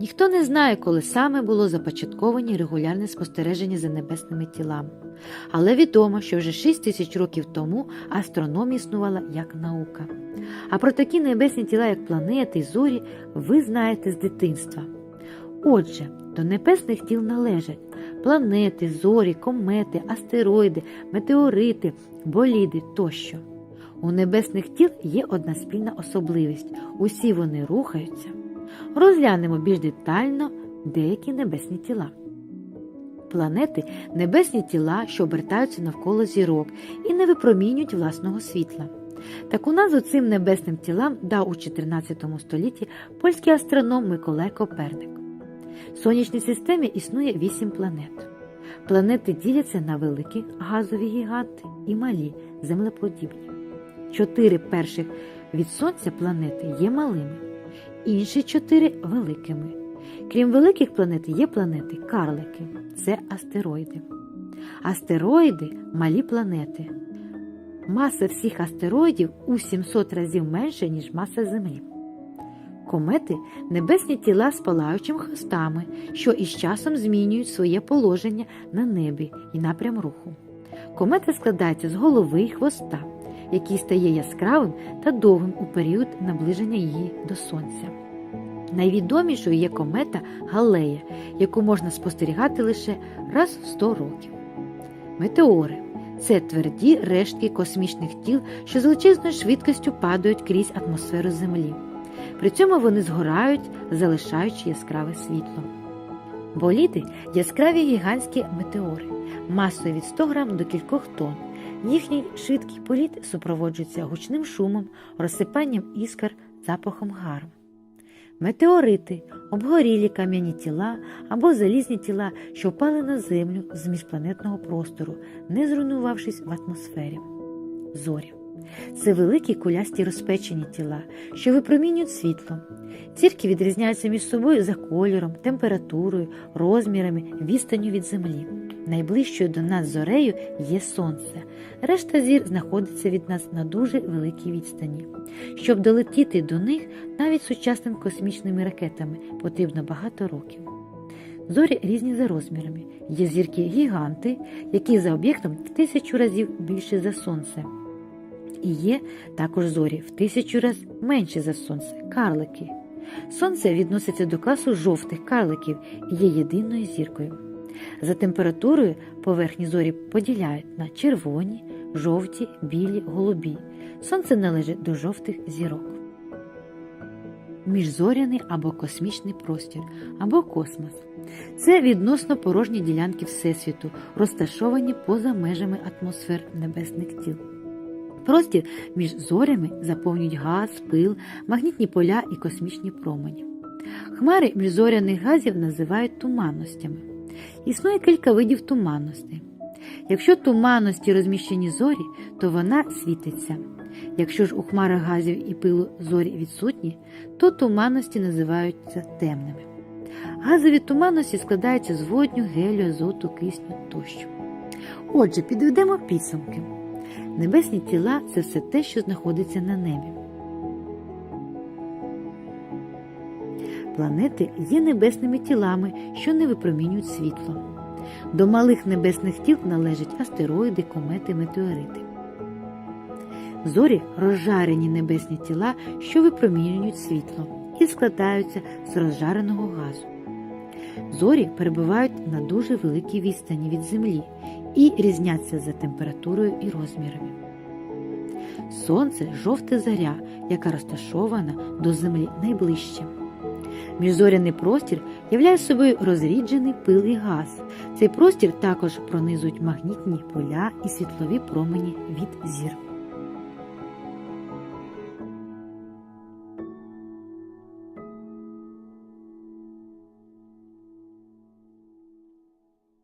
Ніхто не знає, коли саме було започатковані регулярне спостереження за небесними тілами. Але відомо, що вже 6 тисяч років тому астрономія існувала як наука. А про такі небесні тіла, як планети і зорі, ви знаєте з дитинства. Отже, до небесних тіл належать планети, зорі, комети, астероїди, метеорити, боліди тощо. У небесних тіл є одна спільна особливість усі вони рухаються. Розглянемо більш детально деякі небесні тіла. Планети небесні тіла, що обертаються навколо зірок і не випромінюють власного світла. Таку назву цим небесним тілам дав у 14 столітті польський астроном Миколай Коперник. В сонячній системі існує вісім планет. Планети діляться на великі газові гіганти і малі землеподібні. Чотири перших від Сонця планети є малими, інші чотири великими. Крім великих планет, є планети карлики це астероїди. Астероїди малі планети. Маса всіх астероїдів у 700 разів менша, ніж маса Землі. Комети небесні тіла з палаючими хвостами, що із часом змінюють своє положення на небі і напрям руху. Комета складається з голови і хвоста, який стає яскравим та довгим у період наближення її до Сонця. Найвідомішою є комета Галея, яку можна спостерігати лише раз в 100 років. Метеори це тверді рештки космічних тіл, що з величезною швидкістю падають крізь атмосферу Землі. При цьому вони згорають, залишаючи яскраве світло. Боліди яскраві гігантські метеори, масою від 100 грам до кількох тонн. Їхній швидкий політ супроводжується гучним шумом, розсипанням іскр, запахом гару. Метеорити обгорілі кам'яні тіла або залізні тіла, що впали на землю з міжпланетного простору, не зруйнувавшись в атмосфері. Зорі це великі кулясті розпечені тіла, що випромінюють світло. Зірки відрізняються між собою за кольором, температурою, розмірами, відстанню від землі. Найближчою до нас зорею є сонце. Решта зір знаходиться від нас на дуже великій відстані. Щоб долетіти до них, навіть сучасними космічними ракетами потрібно багато років. Зорі різні за розмірами. Є зірки гіганти, які за об'єктом в тисячу разів більше за сонце. І є також зорі в тисячу разів менше за сонце карлики. Сонце відноситься до класу жовтих карликів і є єдиною зіркою. За температурою поверхні зорі поділяють на червоні, жовті, білі, голубі. Сонце належить до жовтих зірок. Міжзоряний або космічний простір, або космос. Це відносно порожні ділянки Всесвіту, розташовані поза межами атмосфер небесних тіл. Простір між зорями заповнюють газ, пил, магнітні поля і космічні промені. Хмари міжзоряних газів називають туманностями. Існує кілька видів туманностей. Якщо туманності розміщені зорі, то вона світиться. Якщо ж у хмарах газів і пилу зорі відсутні, то туманності називаються темними. Газові туманності складаються з водню, гелю, азоту, кисню тощо. Отже, підведемо підсумки. Небесні тіла це все те, що знаходиться на небі. Планети є небесними тілами, що не випромінюють світло. До малих небесних тіл належать астероїди, комети, метеорити. Зорі розжарені небесні тіла, що випромінюють світло і складаються з розжареного газу. Зорі перебувають на дуже великій відстані від Землі і різняться за температурою і розмірами. Сонце жовта заря, яка розташована до Землі найближче. Міжзоряний простір являє собою розріджений пил і газ. Цей простір також пронизують магнітні поля і світлові промені від зір.